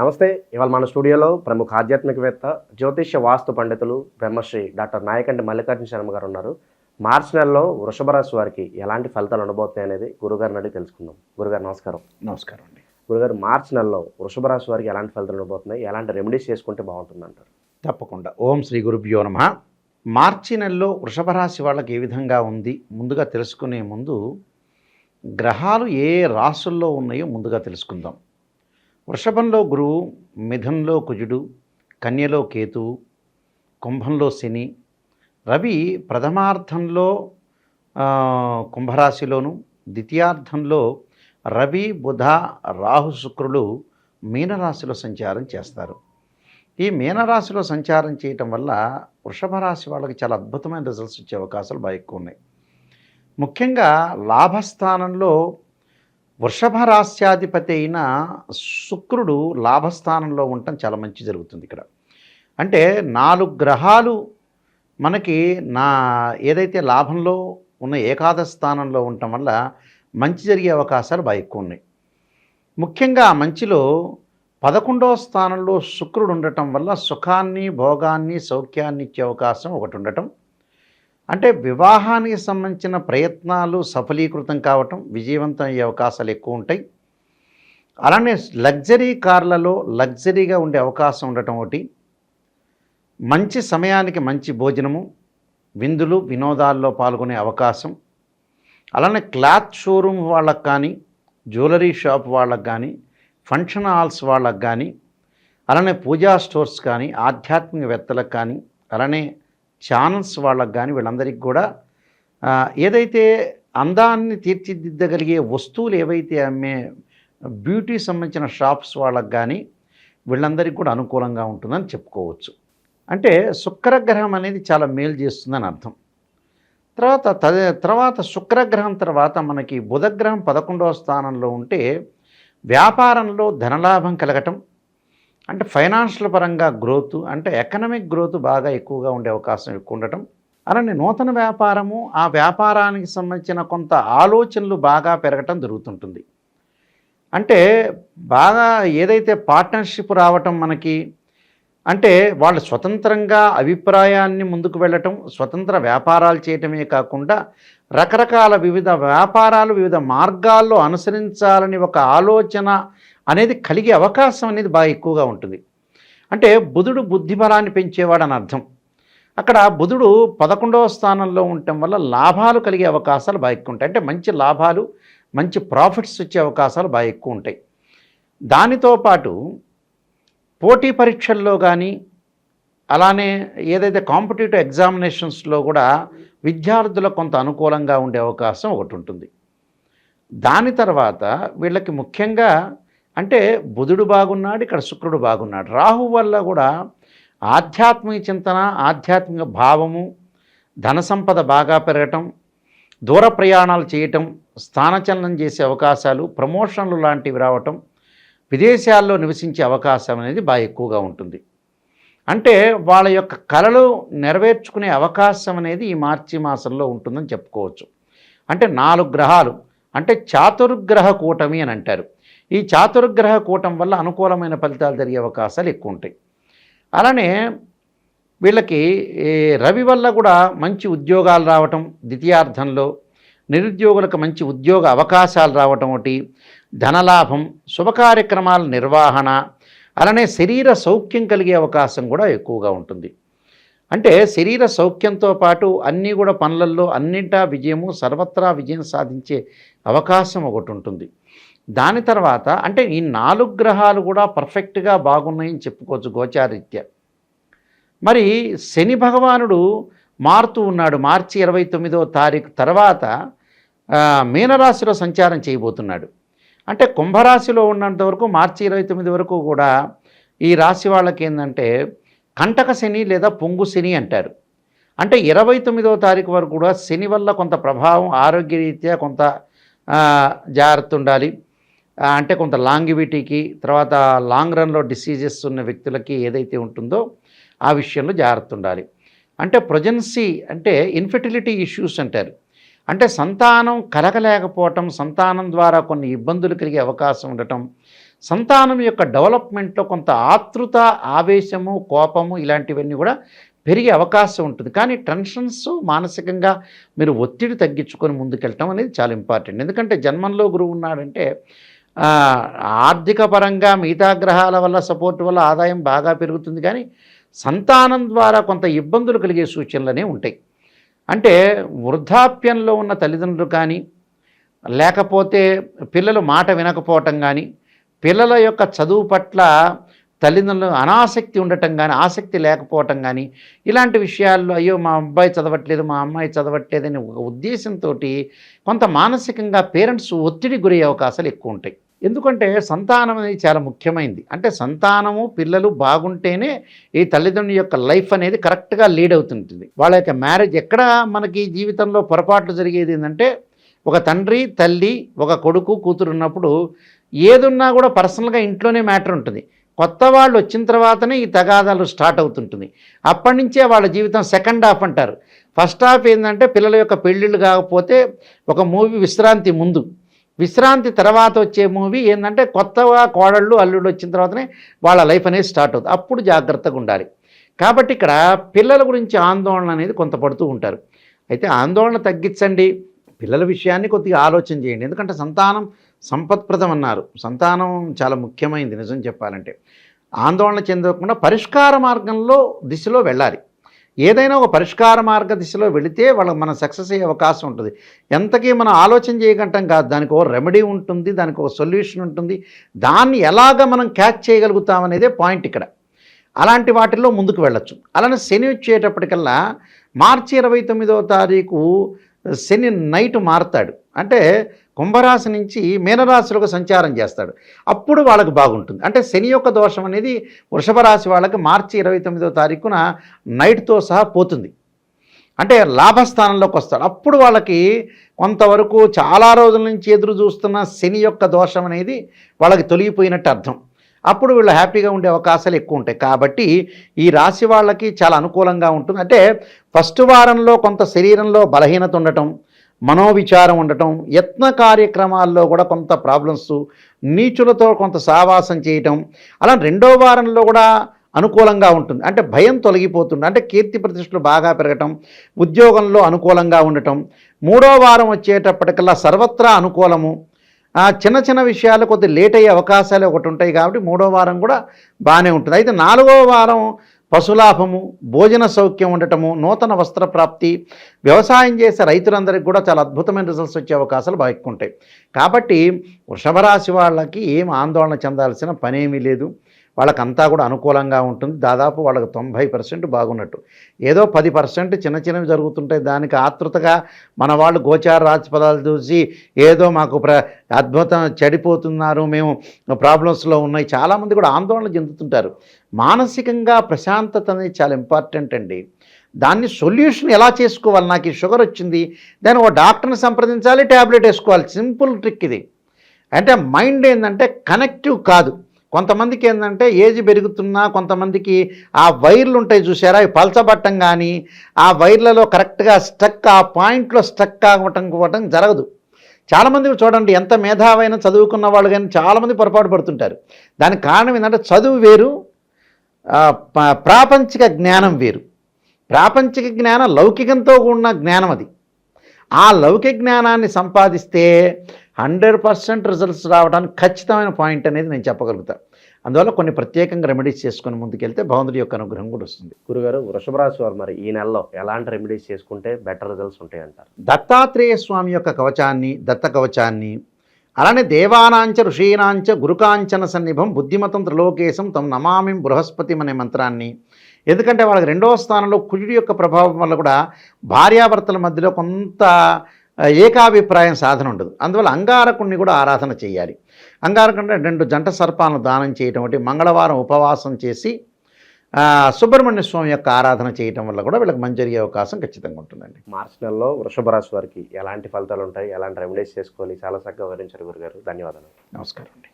నమస్తే ఇవాళ మన స్టూడియోలో ప్రముఖ ఆధ్యాత్మికవేత్త జ్యోతిష్య వాస్తు పండితులు బ్రహ్మశ్రీ డాక్టర్ నాయకంటి మల్లికార్జున శర్మ గారు ఉన్నారు. మార్చి నెలలో వృషభ రాశి వారికి ఎలాంటి ఫలితాలు ఉండబోతున్నాయి అనేది గురుగారిని అడిగి తెలుసుకుందాం. గురుగారు నమస్కారం. నమస్కారం అండి. గురుగారు మార్చి నెలలో వృషభ రాశి వారికి ఎలాంటి ఫలితాలు ఉండబోతున్నాయి? ఎలాంటి రెమెడీస్ చేసుకుంటే బాగుంటుంది అంటారు తప్పకుండా. ఓం శ్రీ గురుభ్యో నమ. మార్చి నెలలో వృషభ రాశి వాళ్ళకి ఏ విధంగా ఉంది? ముందుగా తెలుసుకునే ముందు గ్రహాలు ఏ రాసుల్లో ఉన్నాయో ముందుగా తెలుసుకుందాం. వృషభంలో గురువు మిథున్లో కుజుడు కన్యలో కేతు కుంభంలో శని రవి ప్రథమార్థంలో కుంభరాశిలోను ద్వితీయార్థంలో రవి బుధ రాహు శుక్రులు మీనరాశిలో సంచారం చేస్తారు. ఈ మీనరాశిలో సంచారం చేయటం వల్ల వృషభ రాశి వాళ్ళకి చాలా అద్భుతమైన రిజల్ట్స్ వచ్చే అవకాశాలు బాగా ఎక్కువ ఉన్నాయి. ముఖ్యంగా లాభస్థానంలో వృషభ రాస్యాధిపతి అయిన శుక్రుడు లాభస్థానంలో ఉండటం చాలా మంచి జరుగుతుంది ఇక్కడ. అంటే నాలుగు గ్రహాలు మనకి నా ఏదైతే లాభంలో ఉన్న ఏకాదశ స్థానంలో ఉండటం వల్ల మంచి జరిగే అవకాశాలు బాగా ఎక్కువ ఉన్నాయి. ముఖ్యంగా మంచిలో పదకొండవ స్థానంలో శుక్రుడు ఉండటం వల్ల సుఖాన్ని భోగాన్ని సౌఖ్యాన్ని ఇచ్చే అవకాశం ఒకటి ఉండటం అంటే వివాహానికి సంబంధించిన ప్రయత్నాలు సఫలీకృతం కావటం విజయవంతం అయ్యే అవకాశాలు ఎక్కువ ఉంటాయి. అలానే లగ్జరీ కార్లలో లగ్జరీగా ఉండే అవకాశం ఉండటం ఒకటి. మంచి సమయానికి మంచి భోజనము విందులు వినోదాల్లో పాల్గొనే అవకాశం. అలానే క్లాత్ షోరూమ్ వాళ్ళకు కానీ జ్యువెలరీ షాప్ వాళ్ళకు కానీ ఫంక్షన్ హాల్స్ వాళ్ళకు కానీ అలానే పూజా స్టోర్స్ కానీ ఆధ్యాత్మికవేత్తలకు కానీ అలానే ఛానల్స్ వాళ్ళకు కానీ వీళ్ళందరికీ కూడా ఏదైతే అందాన్ని తీర్చిదిద్దగలిగే వస్తువులు ఏవైతే అమ్మే బ్యూటీ సంబంధించిన షాప్స్ వాళ్ళకు కానీ వీళ్ళందరికీ కూడా అనుకూలంగా ఉంటుందని చెప్పుకోవచ్చు. అంటే శుక్రగ్రహం అనేది చాలా మేలు చేస్తుందని అర్థం. తర్వాత తదే తర్వాత శుక్రగ్రహం తర్వాత మనకి బుధగ్రహం పదకొండవ స్థానంలో ఉంటే వ్యాపారంలో ధనలాభం కలగటం అంటే ఫైనాన్షియల్ పరంగా గ్రోత్ అంటే ఎకనమిక్ గ్రోత్ బాగా ఎక్కువగా ఉండే అవకాశం ఎక్కువ ఉండటం అలానే నూతన వ్యాపారము ఆ వ్యాపారానికి సంబంధించిన కొంత ఆలోచనలు బాగా పెరగటం జరుగుతుంటుంది. అంటే బాగా ఏదైతే పార్ట్నర్షిప్ రావటం మనకి అంటే వాళ్ళు స్వతంత్రంగా అభిప్రాయాన్ని ముందుకు వెళ్ళటం స్వతంత్ర వ్యాపారాలు చేయటమే కాకుండా రకరకాల వివిధ వ్యాపారాలు వివిధ మార్గాల్లో అనుసరించాలని ఒక ఆలోచన అనేది కలిగే అవకాశం అనేది బాగా ఎక్కువగా ఉంటుంది. అంటే బుధుడు బుద్ధిబలాన్ని పెంచేవాడు అని అర్థం. అక్కడ బుధుడు పదకొండవ స్థానంలో ఉండటం వల్ల లాభాలు కలిగే అవకాశాలు బాగా ఎక్కువ ఉంటాయి. అంటే మంచి లాభాలు మంచి ప్రాఫిట్స్ వచ్చే అవకాశాలు బాగా ఎక్కువ ఉంటాయి. దానితో పాటు పోటీ పరీక్షల్లో కానీ అలానే ఏదైతే కాంపిటేటివ్ ఎగ్జామినేషన్స్లో కూడా విద్యార్థులకు కొంత అనుకూలంగా ఉండే అవకాశం ఒకటి ఉంటుంది. దాని తర్వాత వీళ్ళకి ముఖ్యంగా అంటే బుధుడు బాగున్నాడు ఇక్కడ శుక్రుడు బాగున్నాడు. రాహు వల్ల కూడా ఆధ్యాత్మిక చింతన ఆధ్యాత్మిక భావము ధన సంపద బాగా పెరగటం దూర ప్రయాణాలు చేయటం స్థానచలనం చేసే అవకాశాలు ప్రమోషన్లు లాంటివి రావటం విదేశాల్లో నివసించే అవకాశం అనేది బాగా ఎక్కువగా ఉంటుంది. అంటే వాళ్ళ యొక్క కళలు నెరవేర్చుకునే అవకాశం అనేది ఈ మార్చి మాసంలో ఉంటుందని చెప్పుకోవచ్చు. అంటే నాలుగు గ్రహాలు అంటే చాతుర్గ్రహ కూటమి అని అంటారు. ఈ చాతుర్గ్రహ కూటం వల్ల అనుకూలమైన ఫలితాలు జరిగే అవకాశాలు ఎక్కువ ఉంటాయి అలానే వీళ్ళకి రవి వల్ల కూడా మంచి ఉద్యోగాలు రావటం ద్వితీయార్థంలో నిరుద్యోగులకు మంచి ఉద్యోగ అవకాశాలు రావటం ఒకటి ధనలాభం శుభకార్యక్రమాల నిర్వహణ అలానే శరీర సౌఖ్యం కలిగే అవకాశం కూడా ఎక్కువగా ఉంటుంది. అంటే శరీర సౌఖ్యంతో పాటు అన్నీ కూడా పనులల్లో అన్నింటా విజయము సర్వత్రా విజయం సాధించే అవకాశం ఒకటి ఉంటుంది. దాని తర్వాత అంటే ఈ నాలుగు గ్రహాలు కూడా పర్ఫెక్ట్గా బాగున్నాయని చెప్పుకోవచ్చు గోచారీత్య. మరి శని భగవానుడు మారుతూ ఉన్నాడు. మార్చి ఇరవై తొమ్మిదో తారీఖు తర్వాత మీనరాశిలో సంచారం చేయబోతున్నాడు. అంటే కుంభరాశిలో ఉన్నంత వరకు మార్చి ఇరవై తొమ్మిది వరకు కూడా ఈ రాశి వాళ్ళకి ఏంటంటే కంటక శని లేదా పొంగు శని అంటారు. అంటే ఇరవై తొమ్మిదవ తారీఖు వరకు కూడా శని వల్ల కొంత ప్రభావం ఆరోగ్యరీత్యా కొంత జాగ్రత్త ఉండాలి. అంటే కొంత లాంగివిటీకి తర్వాత లాంగ్ రన్లో డిసీజెస్ ఉన్న వ్యక్తులకి ఏదైతే ఉంటుందో ఆ విషయంలో జాగ్రత్త ఉండాలి. అంటే ప్రొజెన్సీ అంటే ఇన్ఫెర్టిలిటీ ఇష్యూస్ అంటారు. అంటే సంతానం కలగలేకపోవటం సంతానం ద్వారా కొన్ని ఇబ్బందులు కలిగే అవకాశం ఉండటం సంతానం యొక్క డెవలప్మెంట్లో కొంత ఆతృత ఆవేశము కోపము ఇలాంటివన్నీ కూడా పెరిగే అవకాశం ఉంటుంది. కానీ టెన్షన్స్ మానసికంగా మీరు ఒత్తిడి తగ్గించుకొని ముందుకెళ్ళటం అనేది చాలా ఇంపార్టెంట్. ఎందుకంటే జన్మంలో గురువు ఉన్నాడంటే ఆర్థిక పరంగా మిగతా గ్రహాల వల్ల సపోర్ట్ వల్ల ఆదాయం బాగా పెరుగుతుంది. కానీ సంతానం ద్వారా కొంత ఇబ్బందులు కలిగే సూచనలనే ఉంటాయి. అంటే వృద్ధాప్యంలో ఉన్న తల్లిదండ్రులు కానీ లేకపోతే పిల్లలు మాట వినకపోవటం కానీ పిల్లల యొక్క చదువు పట్ల తల్లిదండ్రులు అనాసక్తి ఉండటం కానీ ఆసక్తి లేకపోవటం కానీ ఇలాంటి విషయాల్లో అయ్యో మా అబ్బాయి చదవట్లేదు మా అమ్మాయి చదవట్లేదని ఒక ఉద్దేశంతో కొంత మానసికంగా పేరెంట్స్ ఒత్తిడి గురయ్యే అవకాశాలు ఎక్కువ ఉంటాయి. ఎందుకంటే సంతానం అనేది చాలా ముఖ్యమైనది అంటే సంతానము పిల్లలు బాగుంటేనే ఈ తల్లిదండ్రుల యొక్క లైఫ్ అనేది కరెక్ట్గా లీడ్ అవుతుంటుంది. వాళ్ళ యొక్క మ్యారేజ్ ఎక్కడ మనకి జీవితంలో పొరపాట్లు జరిగేది ఏంటంటే ఒక తండ్రి తల్లి ఒక కొడుకు కూతురు ఉన్నప్పుడు ఏదున్నా కూడా పర్సనల్గా ఇంట్లోనే మ్యాటర్ ఉంటుంది. కొత్త వాళ్ళు వచ్చిన తర్వాతనే ఈ తగాదాలు స్టార్ట్ అవుతుంటుంది. అప్పటి నుంచే వాళ్ళ జీవితం సెకండ్ హాఫ్ అంటారు. ఫస్ట్ హాఫ్ ఏంటంటే పిల్లల యొక్క పెళ్ళిళ్ళు కాకపోతే ఒక మూవీ విశ్రాంతి ముందు. విశ్రాంతి తర్వాత వచ్చే మూవీ ఏంటంటే కొత్తగా కోడళ్ళు అల్లుళ్ళు వచ్చిన తర్వాతనే వాళ్ళ లైఫ్ అనేది స్టార్ట్ అవుతుంది. అప్పుడు జాగ్రత్తగా ఉండాలి. కాబట్టి ఇక్కడ పిల్లల గురించి ఆందోళన అనేది కొంత పడుతూ ఉంటారు. అయితే ఆందోళన తగ్గించండి. పిల్లల విషయాన్ని కొద్దిగా ఆలోచన చేయండి. ఎందుకంటే సంతానం సంపత్ప్రదం అన్నారు. సంతానం చాలా ముఖ్యమైనది నిజం చెప్పాలంటే. ఆందోళన చెందకుండా పరిష్కార మార్గంలో దిశలో వెళ్ళాలి. ఏదైనా ఒక పరిష్కార మార్గ దిశలో వెళితే వాళ్ళకి మనం సక్సెస్ అయ్యే అవకాశం ఉంటుంది. ఎంతకీ మనం ఆలోచన చేయగంటాం కాదు. దానికి ఒక రెమెడీ ఉంటుంది దానికి ఒక సొల్యూషన్ ఉంటుంది. దాన్ని ఎలాగ మనం క్యాచ్ చేయగలుగుతాం అనేదే పాయింట్ ఇక్కడ. అలాంటి వాటిల్లో ముందుకు వెళ్ళొచ్చు. అలానే శని వచ్చేటప్పటికల్లా మార్చి ఇరవై తొమ్మిదవ తారీఖు శని నైట్ మారుతాడు. అంటే కుంభరాశి నుంచి మీనరాశిలోకి సంచారం చేస్తాడు. అప్పుడు వాళ్ళకి బాగుంటుంది. అంటే శని యొక్క దోషం అనేది వృషభ రాశి వాళ్ళకి మార్చి ఇరవై తొమ్మిదవ తారీఖున నైట్తో సహా పోతుంది. అంటే లాభస్థానంలోకి వస్తాడు. అప్పుడు వాళ్ళకి కొంతవరకు చాలా రోజుల నుంచి ఎదురు చూస్తున్న శని యొక్క దోషం అనేది వాళ్ళకి తొలగిపోయినట్టు అర్థం. అప్పుడు వీళ్ళు హ్యాపీగా ఉండే అవకాశాలు ఎక్కువ ఉంటాయి. కాబట్టి ఈ రాశి వాళ్ళకి చాలా అనుకూలంగా ఉంటుంది. అంటే ఫస్ట్ వారంలో కొంత శరీరంలో బలహీనత ఉండటం మనోవిచారం ఉండటం యత్న కార్యక్రమాల్లో కూడా కొంత ప్రాబ్లమ్స్ నీచులతో కొంత సావాసం చేయటం అలా రెండో వారంలో కూడా అనుకూలంగా ఉంటుంది. అంటే భయం తొలగిపోతుంది. అంటే కీర్తి ప్రతిష్టలు బాగా పెరగటం ఉద్యోగంలో అనుకూలంగా ఉండటం మూడో వారం వచ్చేటప్పటికల్లా సర్వత్రా అనుకూలము ఆ చిన్న చిన్న విషయాలు కొద్ది లేట్ అయ్యే అవకాశాలు ఒకటి ఉంటాయి కాబట్టి మూడో వారం కూడా బాగానే ఉంటుంది. అయితే నాలుగో వారం పశులాభము భోజన సౌఖ్యం ఉండటము నూతన వస్త్ర ప్రాప్తి వ్యవసాయం చేసే రైతులందరికీ కూడా చాలా అద్భుతమైన రిజల్ట్స్ వచ్చే అవకాశాలు బాగా ఎక్కువ ఉంటాయి. కాబట్టి వృషభ రాశి వాళ్ళకి ఏం ఆందోళన చెందాల్సిన పనేమీ లేదు. వాళ్ళకంతా కూడా అనుకూలంగా ఉంటుంది. దాదాపు వాళ్ళకి తొంభై పర్సెంట్ బాగున్నట్టు. ఏదో పది పర్సెంట్ చిన్న చిన్నవి జరుగుతుంటాయి దానికి ఆతృతగా మన వాళ్ళు గోచార రాజపదాలు చూసి ఏదో మాకు ప్ర అద్భుతం చెడిపోతున్నారు మేము ప్రాబ్లమ్స్లో ఉన్నాయి. చాలామంది కూడా ఆందోళన చెందుతుంటారు. మానసికంగా ప్రశాంతత అనేది చాలా ఇంపార్టెంట్ అండి. దాన్ని సొల్యూషన్ ఎలా చేసుకోవాలి? నాకు ఈ షుగర్ వచ్చింది. దాన్ని ఒక డాక్టర్ని సంప్రదించాలి ట్యాబ్లెట్ వేసుకోవాలి. సింపుల్ ట్రిక్ ఇది. అంటే మైండ్ ఏంటంటే కనెక్టివ్ కాదు. కొంతమందికి ఏంటంటే ఏజ్ పెరుగుతున్నా కొంతమందికి ఆ వైర్లు ఉంటాయి చూసారా అవి పలచబట్టం కానీ ఆ వైర్లలో కరెక్ట్గా స్టక్ ఆ పాయింట్లో స్టక్ అవ్వటం అవ్వటం జరగదు. చాలామంది చూడండి ఎంత మేధావైన చదువుకున్న వాళ్ళు కానీ చాలామంది పొరపాటు పడుతుంటారు. దానికి కారణం ఏంటంటే చదువు వేరు ప్రాపంచిక జ్ఞానం వేరు. ప్రాపంచిక జ్ఞానం లౌకికంతో కూడిన జ్ఞానం అది. ఆ లౌకిక జ్ఞానాన్ని సంపాదిస్తే హండ్రెడ్ పర్సెంట్ రిజల్ట్స్ రావడానికి ఖచ్చితమైన పాయింట్ అనేది నేను చెప్పగలుగుతాను అందువల్ల కొన్ని ప్రత్యేకంగా రెమెడీస్ చేసుకొని ముందుకెళ్తే భగవంతుడి యొక్క అనుగ్రహం కూడా వస్తుంది. గురుగారు వృషభ రాశి వారు మరి ఈ నెలలో ఎలాంటి రెమెడీస్ చేసుకుంటే బెటర్ రిజల్ట్స్ ఉంటాయి అంటారు? దత్తాత్రేయ స్వామి యొక్క కవచాన్ని దత్త కవచాన్ని అలానే దేవానాంచ ఋషీనాంచ గురుకాంచన సన్నిభం బుద్ధిమతం త్రిలోకేశం తమ నమామిం బృహస్పతి అనే మంత్రాన్ని ఎందుకంటే వాళ్ళకి రెండవ స్థానంలో కుజుడి యొక్క ప్రభావం వల్ల కూడా భార్యాభర్తల మధ్యలో కొంత ఏకాభిప్రాయం సాధన ఉండదు. అందువల్ల అంగారకుణ్ణి కూడా ఆరాధన చేయాలి. అంగారకుడిని రెండు జంట సర్పాలను దానం చేయటం ఒకటి మంగళవారం ఉపవాసం చేసి సుబ్రహ్మణ్య స్వామి యొక్క ఆరాధన చేయటం వల్ల కూడా వీళ్ళకి మంచి జరిగే అవకాశం ఖచ్చితంగా ఉంటుందండి. మార్చి నెలలో వృషభ రాశి వారికి ఎలాంటి ఫలితాలు ఉంటాయి? ఎలాంటి రెమెడీస్ చేసుకోవాలి? చాలా చక్కగా వివరించారు గురుగారు. ధన్యవాదాలు. నమస్కారం అండి.